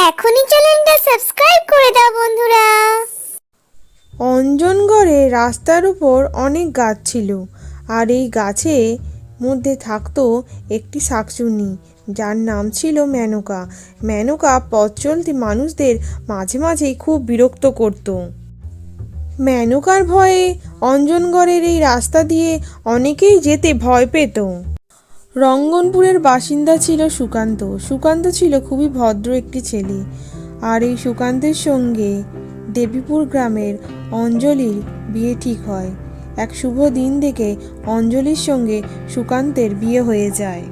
এখনই চ্যানেলটা সাবস্ক্রাইব করে দাও বন্ধুরা। অঞ্জনগড়ে রাস্তার উপর অনেক গাছ ছিল, আর এই গাছে মধ্যে থাকতো একটি শাকচুন্নি, যার নাম ছিল মেনকা মেনকা পথ চলতি মানুষদের মাঝে মাঝেই খুব বিরক্ত করত। মেনকার ভয়ে অঞ্জনগড়ের এই রাস্তা দিয়ে অনেকেই যেতে ভয় পেত। রঙ্গনপুরের বাসিন্দা ছিল সুকান্ত। সুকান্ত ছিল খুবই ভদ্র একটি ছেলে। আর এই সুকান্তের সঙ্গে দেবীপুর গ্রামের অঞ্জলির বিয়ে ঠিক হয়। এক শুভ দিন দেখে অঞ্জলির সঙ্গে সুকান্তের বিয়ে হয়ে যায়।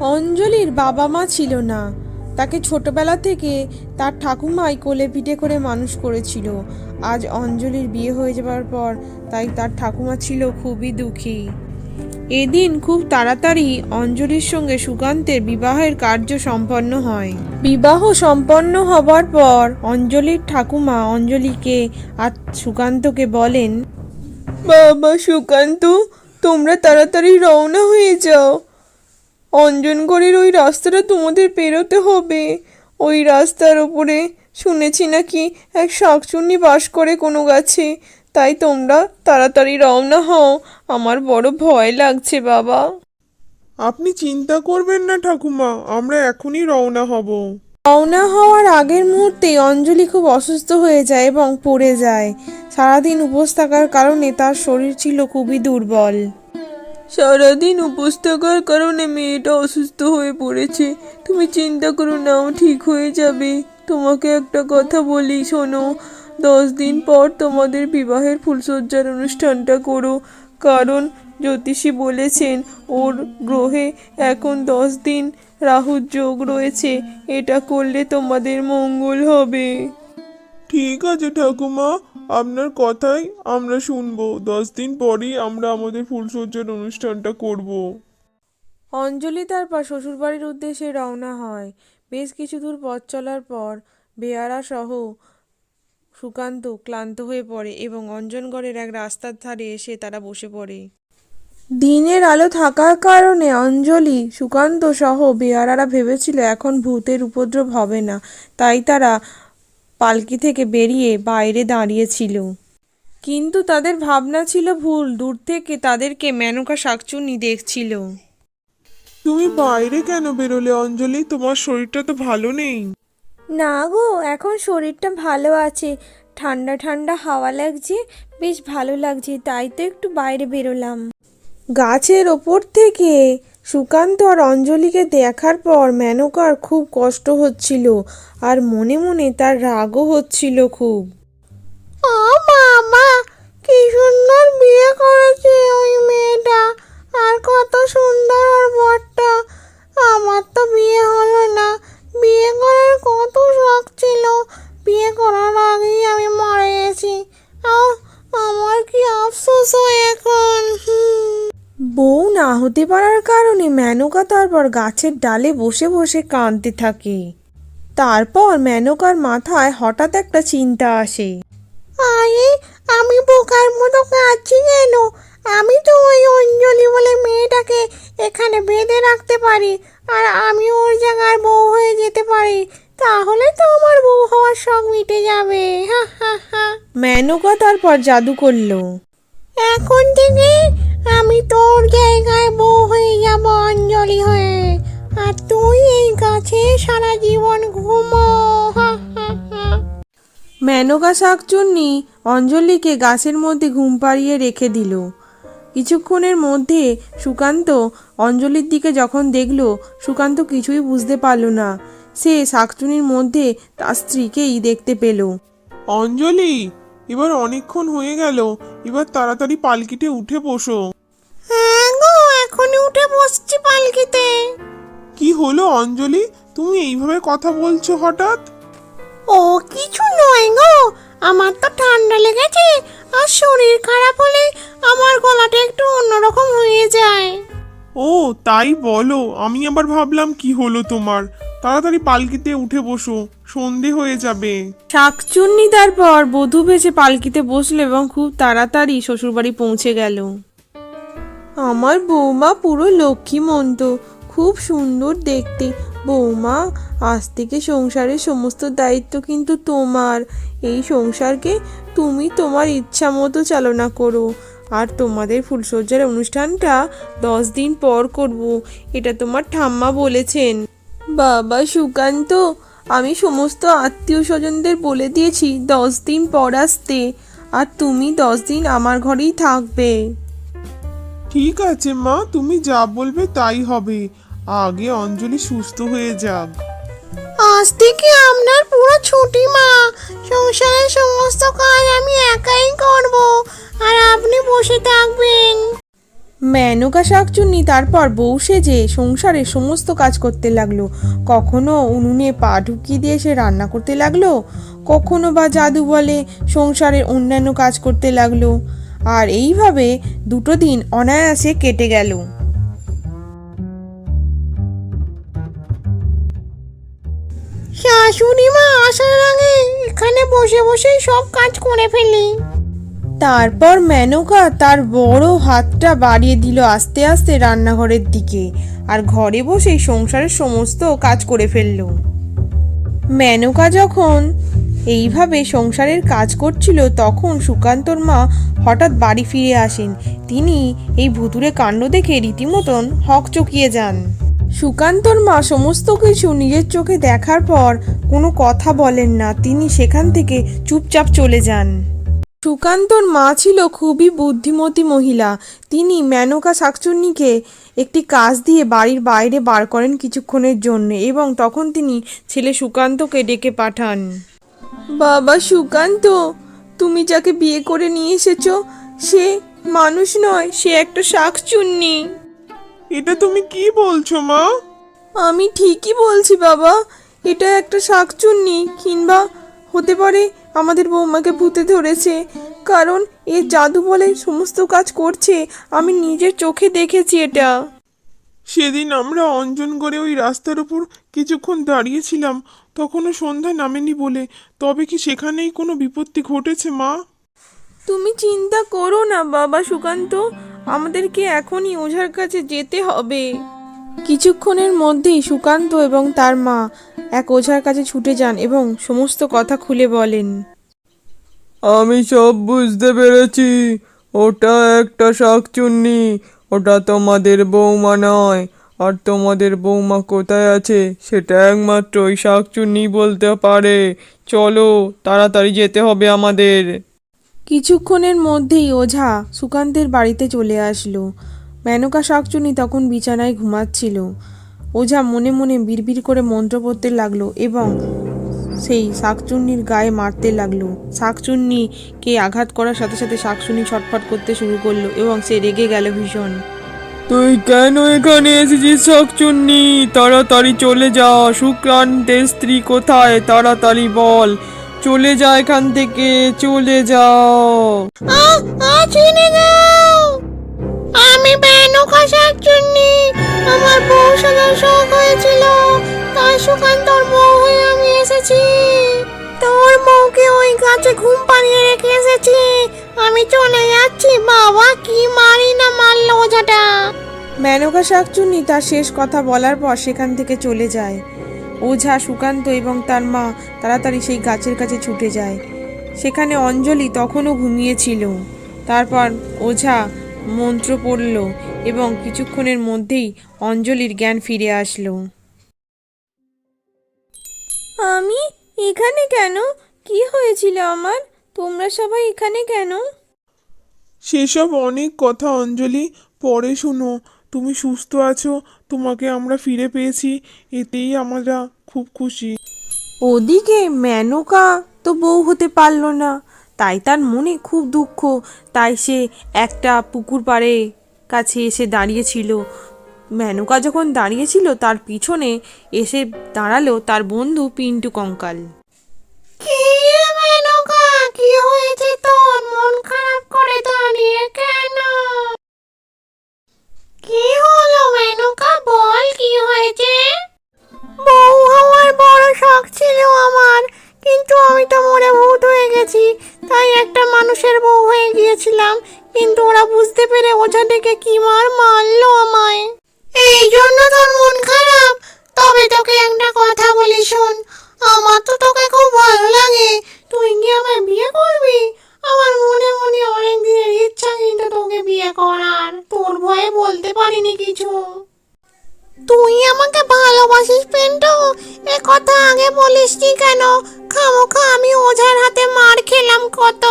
অঞ্জলির বাবা মা ছিল না। তাকে ছোটবেলা থেকে তার ঠাকুমাই কোলে পিঠে করে মানুষ করেছিল। আজ অঞ্জলির বিয়ে হয়ে যাওয়ার পর তাই তার ঠাকুমা ছিল খুবই দুঃখী। এদিন খুব তাড়াতাড়ি অঞ্জলির সঙ্গে সুকান্তের বিবাহের কার্য সম্পন্ন হয়। বিবাহ সম্পন্ন হবার পর অঞ্জলির ঠাকুমা অঞ্জলিকে আর সুকান্তকে বলেন, বাবা সুকান্ত, তোমরা তাড়াতাড়ি রওনা হয়ে যাও। অঞ্জনগড়ের ওই রাস্তাটা তোমাদের পেরোতে হবে। ওই রাস্তার ওপরে শুনেছি নাকি এক শাকচুন্নি বাস করে কোনো গাছে। তাই তোমরা তাড়াতাড়ি রওনা হও। আমার বড় ভয় লাগছে বাবা। আপনি চিন্তা করবেন না ঠাকুমা আমরা এখনই রওনা হব। রওনা হওয়ার আগের মুহূর্তে অঞ্জলি খুব অসুস্থ হয়ে যায় এবং পড়ে যায়। সারাদিন উপোস থাকার কারণে তার শরীর ছিল খুবই দুর্বল। সারাদিন উপোস থাকার কারণে মেয়েটা অসুস্থ হয়ে পড়েছে। তুমি চিন্তা করো না ঠিক হয়ে যাবে। তোমাকে একটা কথা বলি শোনো দশ দিন পর তোমাদের বিবাহের ফুলসজ্জার অনুষ্ঠানটা করো। কারণ জ্যোতিষী বলেছেন ওর গ্রহে এখন দশ দিন রাহুর যোগ রয়েছে। এটা করলে তোমাদের মঙ্গল হবে। ঠিক আছে ঠাকুমা আপনার কথাই আমরা শুনব। দশ দিন পরেই আমরা আমাদের ফুলসজ্জার অনুষ্ঠানটা করব। অঞ্জলি তারপর শ্বশুরবাড়ির উদ্দেশ্যে রওনা হয়। বেশ কিছু দূর পথ চলার পর বেয়ারা সহ সুকান্ত ক্লান্ত হয়ে পড়ে এবং অঞ্জনগড়ের এক রাস্তার ধারে এসে তারা বসে পড়ে। দিনের আলো থাকার কারণে অঞ্জলি, সুকান্ত সহ বেয়ারারা ভেবেছিল এখন ভূতের উপদ্রব হবে না, তাই তারা পালকি থেকে বেরিয়ে বাইরে দাঁড়িয়েছিল। কিন্তু তাদের ভাবনা ছিল ভুল, দূর থেকে তাদেরকে মেনকা শাকচুন্নি দেখছিল। তুমি বাইরে কেন বেরোলে অঞ্জলি? তোমার শরীরটা তো ভালো নেই। না গো, এখন শরীরটা ভালো আছে। ঠান্ডা ঠান্ডা হাওয়া লাগছে, বেশ ভালো লাগছে, তাই তো একটু বাইরে বেরোলাম। গাছের ওপর থেকে সুকান্ত আর অঞ্জলিকে দেখার পর মেনকার খুব কষ্ট হচ্ছিল, আর মনে মনে তার রাগও হচ্ছিল খুব। ও বাবা মেনকা তারপর গাছের ডালে বসে বসে কাঁদতে থাকে। তারপর মেনকার মাথায় হঠাৎ একটা চিন্তা আসে। আরে আমি বোকার মতো কাঁদছি কেন? আমি তো ওই অঞ্জলি বলে মেয়েটাকে এখানে বেঁধে রাখতে পারি আর আমি ওর জায়গার বউ হয়ে যেতে পারি। তাহলে তো আমার বউ হওয়ার শখ মিটে যাবে। হা হা হা। মেনকা তারপর জাদু করল। এখন থেকে আমি তোর জায়গায় বউ হয়ে যাব অঞ্জলি হয়ে। আর তুই এই গাছে সারা জীবন ঘুমো মেনকা শাকচুন্নি অঞ্জলিকে গাছের মধ্যে ঘুম পাড়িয়ে রেখে দিল। কিছুক্ষণের মধ্যে সুকান্ত অঞ্জলির দিকে যখন দেখল সুকান্ত কিছুই বুঝতে পারল না। সে শাকচুনির মধ্যে তার স্ত্রীকেই দেখতে পেল। অঞ্জলি এবার অনেকক্ষণ হয়ে গেল। এবার তাড়াতাড়ি পালকিতে উঠে বসো। হ্যাঁ গো এখনই উঠে বসছি পালকিতে। কি হলো অঞ্জলি? তুমি এইভাবে কথা বলছো হঠাৎ? ও কিছু নয় গো। আমার তো ঠান্ডা লেগেছে আর শরীর খারাপ হলে আমার গলাটা একটু অন্যরকম হয়ে যায়। ও তাই বলো। আমি আবার ভাবলাম কি হলো তোমার। তাড়াতাড়ি পালকিতে উঠে বসো। সন্ধে হয়ে যাবে। শাকচুন্নি তারপর বধূ ভেসে পালকিতে বসল এবং খুব তাড়াতাড়ি শ্বশুরবাড়ি পৌঁছে গেল। আমার বৌমা পুরো লক্ষ্মী মন্ত খুব সুন্দর দেখতে। বৌমা আজ থেকে সংসারের সমস্ত দায়িত্ব কিন্তু তোমার। এই সংসারকে তুমি তোমার ইচ্ছা মতো চালনা করো। আর তোমাদের ফুলসজ্জার অনুষ্ঠানটা দশ দিন পর করব এটা তোমার ঠাম্মা বলেছেন। বাবা সুকান্ত আমি সমস্ত আত্মীয় স্বজনদের বলে দিয়েছি দশ দিন পর আসতে। আর তুমি দশ দিন আমার ঘরেই থাকবে। ঠিক আছে মা তুমি যা বলবে তাই হবে। আগে অঞ্জলি সুস্থ হয়ে যাক। আজ থেকে আপনার পুরো ছুটি মেনকা শাকচুন্নি তারপর বউ সেজে সংসারের সমস্ত কাজ করতে লাগল। কখনো উনুনে পা ঢুকিয়ে দিয়ে সে রান্না করতে লাগল, কখনো বা জাদু বলে সংসারের অন্যান্য কাজ করতে লাগল। আর এইভাবে দুটো দিন অনায়াসে কেটে গেল। শাশুড়ি মা আসার আগে এখানে বসে বসেই সব কাজ করে ফেলি। তারপর মেনকা তার বড় হাতটা বাড়িয়ে দিল আস্তে আস্তে রান্নাঘরের দিকে আর ঘরে বসেই সংসারের সমস্ত কাজ করে ফেলল। মেনকা যখন এইভাবে সংসারের কাজ করছিল তখন সুকান্তর মা হঠাৎ বাড়ি ফিরে আসেন। তিনি এই ভুতুরে কাণ্ড দেখে রীতিমতন হক চকিয়ে যান। সুকান্তর মা সমস্ত কিছু নিজের চোখে দেখার পর কোনো কথা বলেন না। তিনি সেখান থেকে চুপচাপ চলে যান। সুকান্তর মা ছিল খুবই বুদ্ধিমতী মহিলা। তিনি মেনকা শাকচুন্নিকে একটি কাজ দিয়ে বাড়ির বাইরে বার করেন কিছুক্ষণের জন্য এবং তখন তিনি ছেলে সুকান্তকে ডেকে পাঠান। বাবা সুকান্ত তুমি যাকে বিয়ে করে নিয়ে এসেছ সে মানুষ নয় সে একটা শাকচুন্নি। এটা তুমি কি বলছো মা? আমি ঠিকই বলছি বাবা এটা একটা শাকচুন্নি কিংবা হতে পারে আমাদের বৌমাকে ভূতে ধরেছে। কারণ এ জাদু বলে সমস্ত কাজ করছে। আমি নিজের চোখে দেখেছি এটা। সেদিন আমরা অঞ্জন করে ওই রাস্তার উপর কিছুক্ষণ দাঁড়িয়েছিলাম। তখনও সন্ধ্যা নামেনি বলে। তবে কি সেখানেই কোনো বিপত্তি ঘটেছে মা? তুমি চিন্তা করো না বাবা সুকান্ত। আমাদেরকে এখনই ওঝার কাছে যেতে হবে। কিছুক্ষণের মধ্যেই সুকান্ত এবং তার মা এক ওঝার কাছে ছুটে যান এবং সমস্ত কথা খুলে বলেন। আমি সব বুঝতে পেরেছি। ওটা একটা শাকচুন্নি। ওটা তোমাদের বৌমা নয়। আর তোমাদের বৌমা কোথায় আছে সেটা একমাত্র ওই শাকচুন্নি বলতে পারে। চলো তাড়াতাড়ি যেতে হবে আমাদের। কিছুক্ষণের মধ্যেই ওঝা সুকান্তের বাড়িতে চলে আসলো। মেনকা শাকচুনি তখন বিছানায় ঘুমাচ্ছিল। ওঝা মনে মনে বিড়বিড় করে মন্ত্র পড়তে লাগল এবং সেই শাকচুন্নির গায়ে মারতে লাগল। শাকচুন্নিকে আঘাত করার সাথে সাথে শাকচুন্নি ছটফট করতে শুরু করল এবং সে রেগে গেল ভীষণ। তুই কেন এখানে এসেছিস শাকচুন্নি তাড়াতাড়ি চলে যা। সুক্রান্তের স্ত্রী কোথায়? তাড়াতাড়ি বল। চলে যা এখান থেকে। চলে যাও। চিনে দাও আমি বেনুকা শাকচুন্নি আমার বউ সাজার শখ হয়েছিল। তাই সুকান্তর বউ হয়ে আমি এসেছি। তোর বউকে ওই গাছে ঘুম পাড়িয়ে রেখে এসেছি। আমি চলে যাচ্ছি। বাবা, কি মারি না মারলো ওঝাটা? মেনকা শাকচুন্নি তার শেষ কথা বলার পর সেখান থেকে চলে যায়। ওঝা, সুকান্ত এবং তার মা তাড়াতাড়ি সেই গাছের কাছে ছুটে যায়। সেখানে অঞ্জলি তখনও ঘুমিয়েছিল তারপর ওঝা মন্ত্র পড়ল এবং কিছুক্ষণের মধ্যেই অঞ্জলির জ্ঞান ফিরে আসলো। আমি এখানে কেন? কি হয়েছিল আমার? তোমরা সবাই এখানে কেন? সেসব অনেক কথা অঞ্জলি পরে শোনো। তুমি সুস্থ আছো তোমাকে আমরা ফিরে পেয়েছি এতেই আমরা খুব খুশি। ওদিকে মেনকা তো বউ হতে পারল না। তাই তার মনে খুব দুঃখ। তাই সে একটা পুকুর পাড়ে কাছে এসে দাঁড়িয়েছিল। মেনকা যখন দাঁড়িয়েছিল, তার পিছনে এসে দাঁড়াল তার বন্ধু পিন্টু কঙ্কাল। কি হয়েছে দাঁড়িয়ে কি হয়েছে? এসেছি তাই একটা মানুষের বউ হয়ে গিয়েছিলাম, কিন্তু ওরা বুঝতে পেরে ওঝা ডেকে কি মার মারলো আমায়। এই জন্য তোর মন খারাপ? তবে তোকে একটা কথা বলি শোন, আমার তো তোকে খুব ভালো লাগে। তুই কি আমার বিয়ে করবি? আমার মনে মনে অনেক দিনের ইচ্ছা কিন্তু তোকে বিয়ে করার। তোর ভয়ে বলতে পারিনি কিছু। আমাকে ভালোবাসিস, পিন্টু? এ কথা আগে বলিসনি কেন? খামোখা আমি ওঝার হাতে মার খেলাম কত।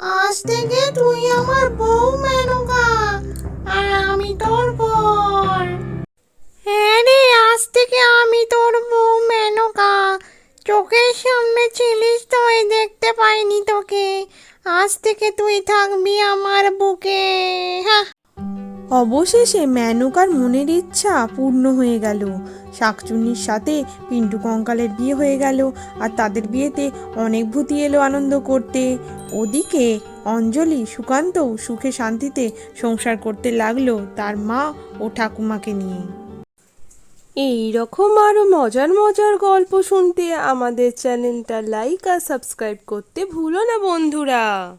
আজ থেকে তুই আমার বউ মেনকা, আর আমি তোর বর। হ্যাঁ রে, আজ থেকে আমি তোর বউ মেনকা। চোখের সামনে ছিলিস তুই দেখতে পাইনি তোকে। আজ থেকে তুই থাকবি আমার বুকে হ্যাঁ। অবশেষে মেনকার মনের ইচ্ছা পূর্ণ হয়ে গেল। শাকচুন্নির সাথে পিন্টু কঙ্কালের বিয়ে হয়ে গেল আর তাদের বিয়েতে অনেক ভূতি এলো আনন্দ করতে। ওদিকে অঞ্জলি সুকান্তও সুখে শান্তিতে সংসার করতে লাগল তার মা ও ঠাকুমাকে নিয়ে। এই রকম আরও মজার মজার গল্প শুনতে আমাদের চ্যানেলটা লাইক আর সাবস্ক্রাইব করতে ভুলো না বন্ধুরা।